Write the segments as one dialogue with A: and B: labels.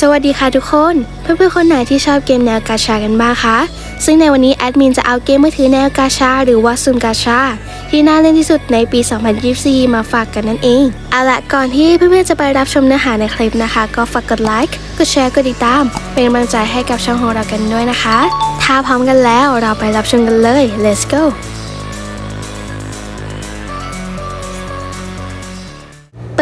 A: สวัสดีค่ะทุกคน เพื่อนๆคนไหนที่ชอบเกมแนวกาชากันบ้างคะ ซึ่งในวันนี้แอดมินจะเอาเกมมือถือแนวกาชา หรือว่าซุมกาชา ที่น่าเล่นที่สุดในปี 2024 มาฝากกันนั่นเอง เอาละก่อนที่เพื่อนๆจะไปรับชมเนื้อหาในคลิปนะคะ ก็ฝากกดไลค์ กดแชร์ กดติดตาม เป็นกำลังใจให้กับช่องของเรากันด้วยนะคะ ถ้าพร้อมกันแล้วเราไปรับชมกันเลย let's go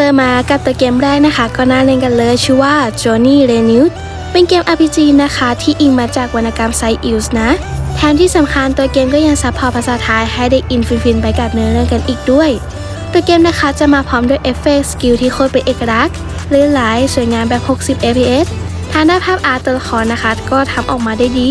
A: เปิดมากับตัวเกมแรกนะคะ ก็น่าเล่นกันเลยชื่อว่า Johnny r e n e w เป็นเกม RPG นะคะที่อิงมาจากวรรณกรรมไซอิลส์นะ แถมที่สำคัญตัวเกมก็ยังซัพพอร์ตภาษาไทยให้ได้อินฟินๆไปกับเนื้อเรื่องกันอีกด้วย ตัวเกมนะคะจะมาพร้อมด้วยเอฟเฟกต์สกิลที่โคตรเป็นเอกลักษณ์ลื่นไหลสวยงามแบบ 60 fps ทางด้านภาพอาร์ตตัวละครนะคะ ก็ทำออกมาได้ดี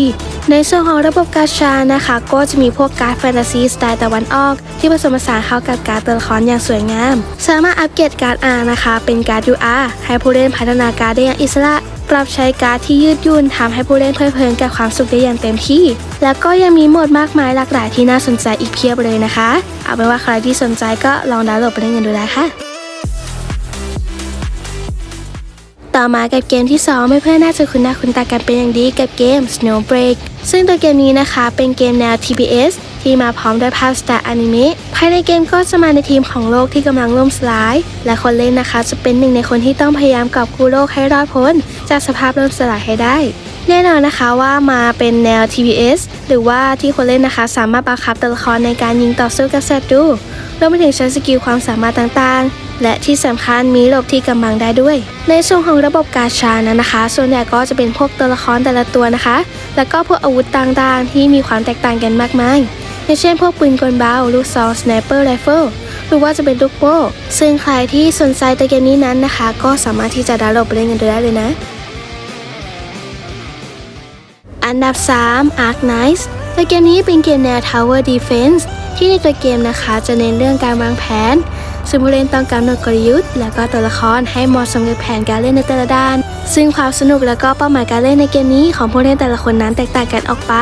A: ในส่วนของระบบการ์ดชานะคะ ก็จะมีพวกการ์ดแฟนตาซีสไตล์ตะวันออก ที่ผสมผสานเข้ากับการ์ดตัวละครอย่างสวยงาม สามารถอัปเกรดการ์ดอาร์นะคะ เป็นการ์ด UR ให้ผู้เล่นพัฒนาการ์ดได้อย่างอิสระปรับใช้การ์ดที่ยืดยุ่นทำให้ผู้เล่นเพลิดเพลินกับความสุขได้อย่างเต็มที่ แล้วก็ยังมีโหมดมากมายหลากหลายที่น่าสนใจอีกเพียบเลยนะคะ เอาเป็นว่าใครที่สนใจก็ลองดาวน์โหลดไปเล่นกันดูได้ค่ะ ต่อมากับเกมที่2ไม่เพื่อนๆน่าจะคุ้นหน้าคุ้นตากันเป็นอย่างดีกับเกม Snowbreak ซึ่งตัวเกมนี้นะคะ เป็นเกมแนว TPS ที่มาพร้อมด้วยภาพสไตล์อนิเมะภายในเกมก็จะมาในทีมของโลกที่กำลังล่มสลาย และคนเล่นนะคะจะเป็นหนึ่งในคนที่ต้องพยายามกอบกู้โลกให้รอดพ้น จากสภาพล่มสลายให้ได้แน่นอนนะคะว่ามาเป็นแนว TPS หรือว่าที่คนเล่นนะคะ สามารถบังคับตัวละครในการยิงต่อสู้กับศัตรูรวมไปถึงใช้สกิลความสามารถต่างๆ และที่สำคัญมีหลบที่กำบังได้ด้วย ในส่วนของระบบการชานั้นะคะ ส่วนใหญ่ก็จะเป็นพวกตัวละครแต่ละตัวนะคะ แล้วก็พวกอาวุธต่างๆ ที่มีความแตกต่างกันมากมายอย่างเช่นพวกปืนกลเบาลูกซองสไนเปอร์ไรเฟิลหรือว่าจะเป็นลูกโม่ซึ่งใครที่สนใจตัวเกมนี้นั้นนะคะ ก็สามารถที่จะดาวน์โหลดไปเล่นกันได้เลยนะ อันดับ 3 Ark Knights ตัวเกมนี้เป็นเกมแนว Tower Defense ที่ในตัวเกมนะคะจะเน้นเรื่องการวางแผน ซึ่งผู้เล่นต้องกำหนดกลยุทธ์ และก็ตัวละครให้เหมาะสมกับแผนการเล่นในแต่ละด้าน ซึ่งความสนุกและก็เป้าหมายการเล่นในเกมนี้ของผู้เล่นแต่ละคนนั้นแตกต่างกันออกไป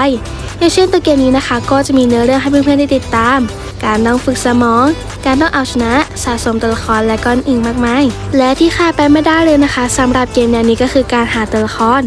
A: อย่างเช่นตัวเกมนี้นะคะ ก็จะมีเนื้อเรื่องให้เพื่อนๆได้ติดตาม การต้องฝึกสมอง การต้องเอาชนะ สะสมตัวละครและก้อนอิงมากมาย และที่ขาดไปไม่ได้เลยนะคะสำหรับเกมแนวนี้ก็คือการหาตัวละคร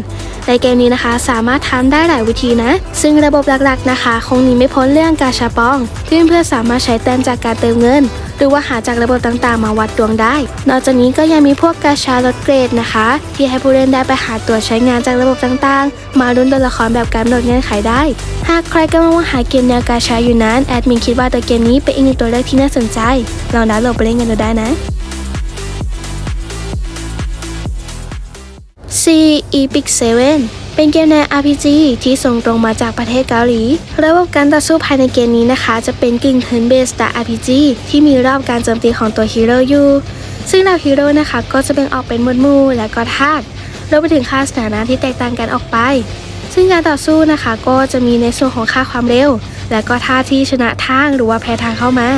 A: ในเกมนี้นะคะสามารถทำได้หลายวิธีนะ ซึ่งระบบหลักๆนะคะ คงหนีไม่พ้นเรื่องกาชาปองที่เพื่อนๆสามารถใช้แต้มจากการเติมเงิน หรือว่าหาจากระบบต่างๆ มาวัดดวงได้ นอกจากนี้ก็ยังมีพวกกาชาลดเกรดนะคะ ที่ให้ผู้เล่นได้ไปหาตัวใช้งานจากระบบต่างๆ มาลุ้นตัวละครแบบการกำหนดเงื่อนไขได้ หากใครกำลังมองหาเกมแนวกาชาอยู่นั้นแอดมินคิดว่าตัวเกมนี้เป็นอีกหนึ่งตัวเลือกที่น่าสนใจลองดาวน์โหลดไปเล่นกันดูได้นะ C Epic 7 เป็นเกมแนว RPG ที่ส่งตรงมาจากประเทศเกาหลี ระบบการต่อสู้ภายในเกมนี้นะคะ จะเป็นกึ่ง turn based style RPG ที่มีรอบการโจมตีของตัวฮีโร่อยู่ซึ่งเหล่าฮีโร่นะคะก็จะแบ่งออกเป็นหมวดหมู่และก็ธาตุรวมไปถึงค่าสถานะที่แตกต่างกันออกไป ซึ่งการต่อสู้นะคะก็จะมีในส่วนของค่าความเร็ว และก็ท่าที่ชนะทางหรือว่าแพ้ทางเข้ามา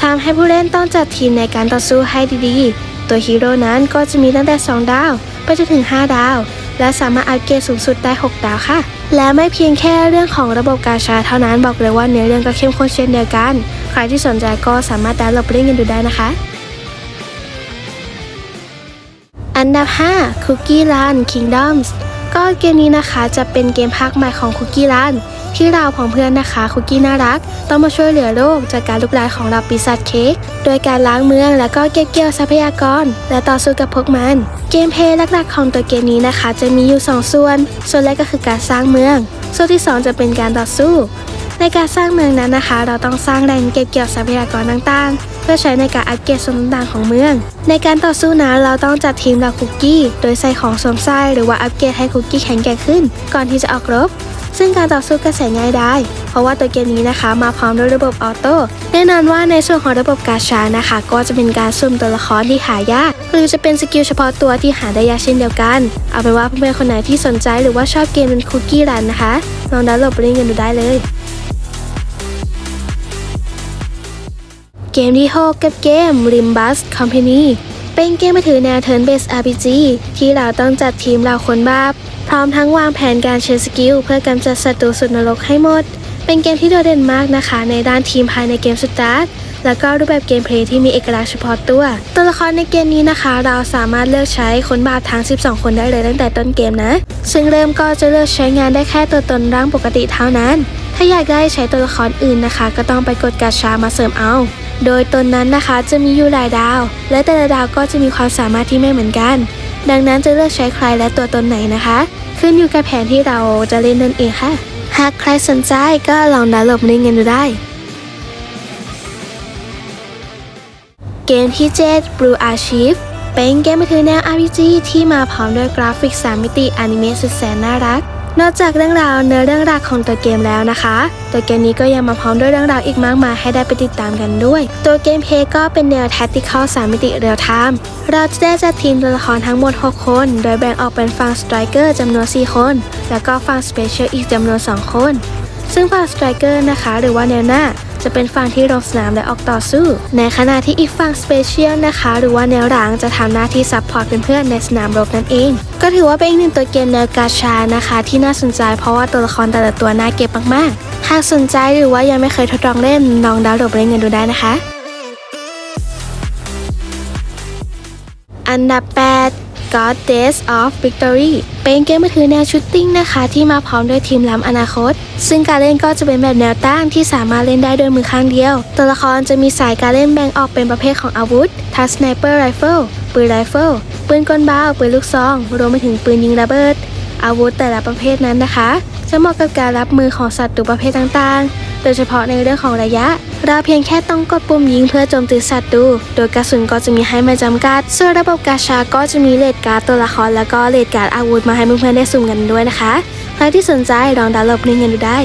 A: ทำให้ผู้เล่นต้องจัดทีมในการต่อสู้ให้ดีๆ ตัวฮีโร่นั้นก็จะมีตั้งแต่ 2 ดาว ไปจนถึง 5 ดาว และสามารถอัปเกรดสูงสุดได้ 6 ดาวค่ะ และไม่เพียงแค่เรื่องของระบบกาชาเท่านั้นบอกเลยว่าเนื้อเรื่องก็เข้มข้นเช่นเดียวกัน ใครที่สนใจก็สามารถดาวน์โหลดไปเล่นกันดูได้นะคะอันดับ 5 Cookie Run Kingdoms ก็เกมนี้นะคะจะเป็นเกมภาคใหม่ของคุกกี้รันที่เราของเพื่อนนะคะคุกกี้น่ารัก ต้องมาช่วยเหลือโลกจากการลุกลายของเราปีศาจเค้กโดยการล้างเมืองแล้วก็เก็บเกี่ยวทรัพยากร และต่อสู้กับพวกมัน เกมเพลย์หลักๆของตัวเกมนี้นะคะ จะมีอยู่ 2 ส่วน ส่วนแรกก็คือการสร้างเมือง ส่วนที่ 2 จะเป็นการต่อสู้ ในการสร้างเมืองนั้นนะคะ เราต้องสร้างแหล่งเก็บเกี่ยวทรัพยากรต่างๆ เพื่อใช้ในการอัปเกรดส่วนต่างๆของเมือง ในการต่อสู้นั้นเราต้องจัดทีมเหล่าคุกกี้ โดยใส่ของสวมใส่หรือว่าอัปเกรดให้คุกกี้แข็งแกร่งขึ้น ก่อนที่จะออกรบ ซึ่งการต่อสู้ก็แสนง่ายได้ เพราะว่าตัวเกมนี้นะคะ มาพร้อมด้วยระบบออโต้แน่นอนว่าในส่วนของระบบกาชานะคะ ก็จะเป็นการสุ่มตัวละครที่หายาก หรือจะเป็นสกิลเฉพาะตัวที่หาได้ยากเช่นเดียวกัน เอาเป็นว่าเพื่อนๆคนไหนที่สนใจหรือว่าชอบเกมเป็นคุกกี้รันนะคะลองดาวน์โหลดไปเล่นกันดูได้เลย กมที่ 6 กับเกม Limbus Company เป็นเกมมือถือแนว Turn Based RPG ที่เราต้องจัดทีมเราคนบ้าพร้อมทั้งวางแผนการเชิญสกิลเพื่อกำจัดศัตรูสุดนรกให้หมด เป็นเกมที่โดดเด่นมากนะคะ ในด้านทีมภายในเกมสตาร์ท แล้วก็รูปแบบเกมเพลย์ที่มีเอกลักษณ์เฉพาะตัว ตัวละครในเกมนี้นะคะ เราสามารถเลือกใช้คนบาปทั้ง 12 คนได้เลยตั้งแต่ต้นเกมนะ ซึ่งเริ่มก็จะเลือกใช้งานได้แค่ตัวตนร่างปกติเท่านั้น ถ้าอยากได้ใช้ตัวละครอื่นนะคะ ก็ต้องไปกดกาชามาเสริมเอา โดยตนนั้นนะคะจะมีอยู่หลายดาว และแต่ละดาวก็จะมีความสามารถที่ไม่เหมือนกัน ดังนั้นจะเลือกใช้ใครและตัวตนไหนนะคะ ขึ้นอยู่กับแผนที่เราจะเล่นนั่นเองค่ะ หากใครสนใจก็ลองดาวน์โหลดเล่นกันดูได้ เกมที่ 7 Blue Archive เป็นเกมมือถือแนว RPG ที่มาพร้อมด้วยกราฟิก 3 มิติอนิเมะสุดแสนน่ารัก นอกจากเรื่องราวเนื้อเรื่องราวของตัวเกมแล้วนะคะ ตัวเกมนี้ก็ยังมาพร้อมด้วยเรื่องราวอีกมากมายให้ได้ไปติดตามกันด้วย ตัวเกมเพย์ก็เป็นแนว Tactical 3 มิติเรียลไทม์ เราจะได้จัดทีมตัวละครทั้งหมด 6 คน โดยแบ่งออกเป็นฝั่งสไตรเกอร์จำนวน 4 คน แล้วก็ฝั่งสเปเชียลอีกจำนวน 2 คน ซึ่งฝั่งสไตรเกอร์นะคะ หรือว่าแนวหน้า จะเป็นฝั่งที่ลงสนามและออกต่อสู้ ในขณะที่อีกฝั่งสเปเชียลนะคะ หรือว่าแนวหลังจะทำหน้าที่ซัพพอร์ตเพื่อนๆในสนามรบนั่นเอง ก็ถือว่าเป็นอีกหนึ่งตัวเกมแนวกาชานะคะ ที่น่าสนใจเพราะว่าตัวละครแต่ละตัวน่าเก็บมากๆ หากสนใจหรือว่ายังไม่เคยทดลองเล่นลองดาวน์โหลดเล่นกันดูได้นะคะ อันดับ 8 Goddess of Victory เป็นเกมมือถือแนวชูตติ้งนะคะ ที่มาพร้อมด้วยทีมล้ำอนาคต ซึ่งการเล่นก็จะเป็นแบบแนวตั้งที่สามารถเล่นได้โดยมือข้างเดียว ตัวละครจะมีสายการเล่นแบ่งออกเป็นประเภทของอาวุธทั้งสไนเปอร์ไรเฟิลปืนไรเฟิลปืนกลเบาปืนลูกซอง รวมไปถึงปืนยิงระเบิด อาวุธแต่ละประเภทนั้นนะคะ จะเหมาะกับการรับมือของศัตรูประเภทต่างๆ โดยเฉพาะในเรื่องของระยะ เราเพียงแค่ต้องกดปุ่มยิงเพื่อโจมตีศัตรู โดยกระสุนก็จะมีให้มาจำกัด ส่วนระบบกาชาก็จะมีเลดการ์ดตัวละครแล้วก็เลดการ์ดอาวุธมาให้เพื่อนๆได้สุ่มกันด้วยนะคะ ใครที่สนใจลองดาวน์โหลดเล่นกันดูได้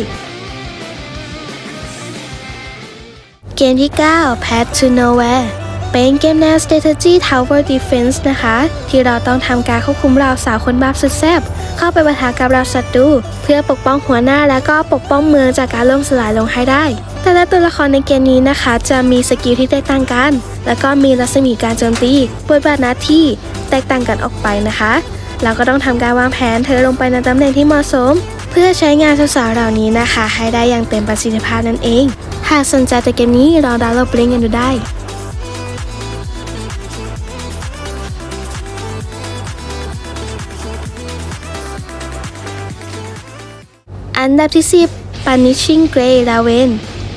A: เกมที่ 9 Path to Nowhere เป็นเกมแนว Strategy Tower Defense นะคะ ที่เราต้องทำการควบคุมเราสาวคนบาปสุดแซ่บเข้าไปปะทะกับเราศัตรูเพื่อปกป้องหัวหน้าแล้วก็ปกป้องเมืองจากการล่มสลายลงให้ได้ แต่ละตัวละครในเกมนี้นะคะ จะมีสกิลที่แตกต่างกัน แล้วก็มีรัศมีการโจมตีบทบาทหน้าที่แตกต่างกันออกไปนะคะ เราก็ต้องทำการวางแผนเธอลงไปในตำแหน่งที่เหมาะสม เพื่อใช้งานสาวๆเหล่านี้นะคะ ให้ได้อย่างเต็มประสิทธิภาพนั่นเองหากสนใจแตัวเกมนี้ลองดาวน์โหลดไปเล่นกันดูได้ อันดับที่ 10 Punishing Grey Raven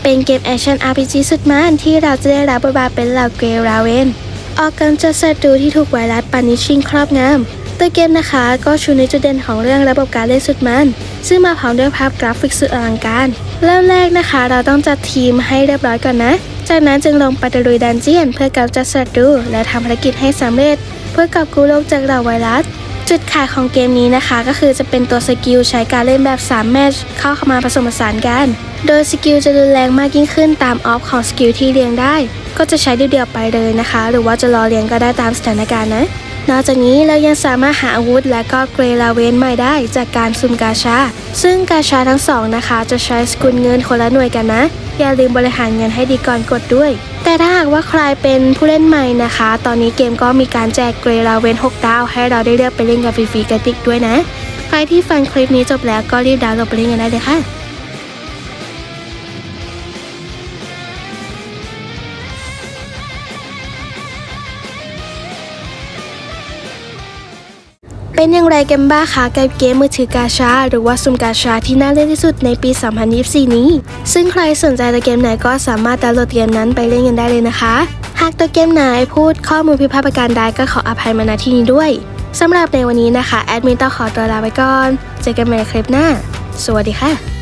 A: เป็นเกมแอคชั่น RPG สุดมันที่เราจะได้รับบทบาทเป็นเหล่า Grey Raven ออกกำจัดศัตรูที่ถูกไวรัส Punishing ครอบงำตัวเกมนะคะก็ชูในจุดเด่นของเรื่องระบบการเล่นสุดมัน ซึ่งมาพร้อมด้วยภาพกราฟิกสุดอลังการ เริ่มแรกนะคะ เราต้องจัดทีมให้เรียบร้อยก่อนนะ จากนั้นจึงลงไปตะลุยดันเจียน เพื่อกำจัดศัตรูและทำภารกิจให้สำเร็จ เพื่อกอบกู้โลกจากเหล่าไวรัส จุดขายของเกมนี้นะคะ ก็คือจะเป็นตัวสกิลใช้การเล่นแบบ 3 แมชเข้าเข้ามาผสมผสานกัน โดยสกิลจะรุนแรงมากยิ่งขึ้นตามออฟของสกิลที่เรียงได้ ก็จะใช้เดียวๆไปเลยนะคะ หรือว่าจะรอเรียงก็ได้ตามสถานการณ์นะ นอกจากนี้เรายังสามารถหาอาวุธและก็เกรลาเวนใหม่ได้จากการซุ่มกาชา ซึ่งกาชาทั้งสองนะคะ จะใช้สกุลเงินคนละหน่วยกันนะ อย่าลืมบริหารเงินให้ดีก่อนกดด้วย แต่ถ้าหากว่าใครเป็นผู้เล่นใหม่นะคะ ตอนนี้เกมก็มีการแจกเกรลาเวน6ดาวให้เราได้เลือกไปเล่นกับฟรีๆกันติกด้วยนะ ใครที่ฟังคลิปนี้จบแล้วก็รีบดาวน์โหลดไปเล่นกันได้เลยค่ะ เป็นอย่างไรกันบ้างคะกับเกมมือถือกาชา หรือว่าซุ่มกาชาที่น่าเล่นที่สุดในปี 2024 นี้ ซึ่งใครสนใจตัวเกมไหนก็สามารถดาวน์โหลดเกมนั้นไปเล่นกันได้เลยนะคะ หากตัวเกมไหนพูดข้อมูลผิดพลาดประการใดก็ขออภัยมาณที่นี้ด้วยสำหรับในวันนี้นะคะ แอดมินต้องขอตัวลาไปก่อน เจอกันใหม่ในคลิปหน้า สวัสดีค่ะ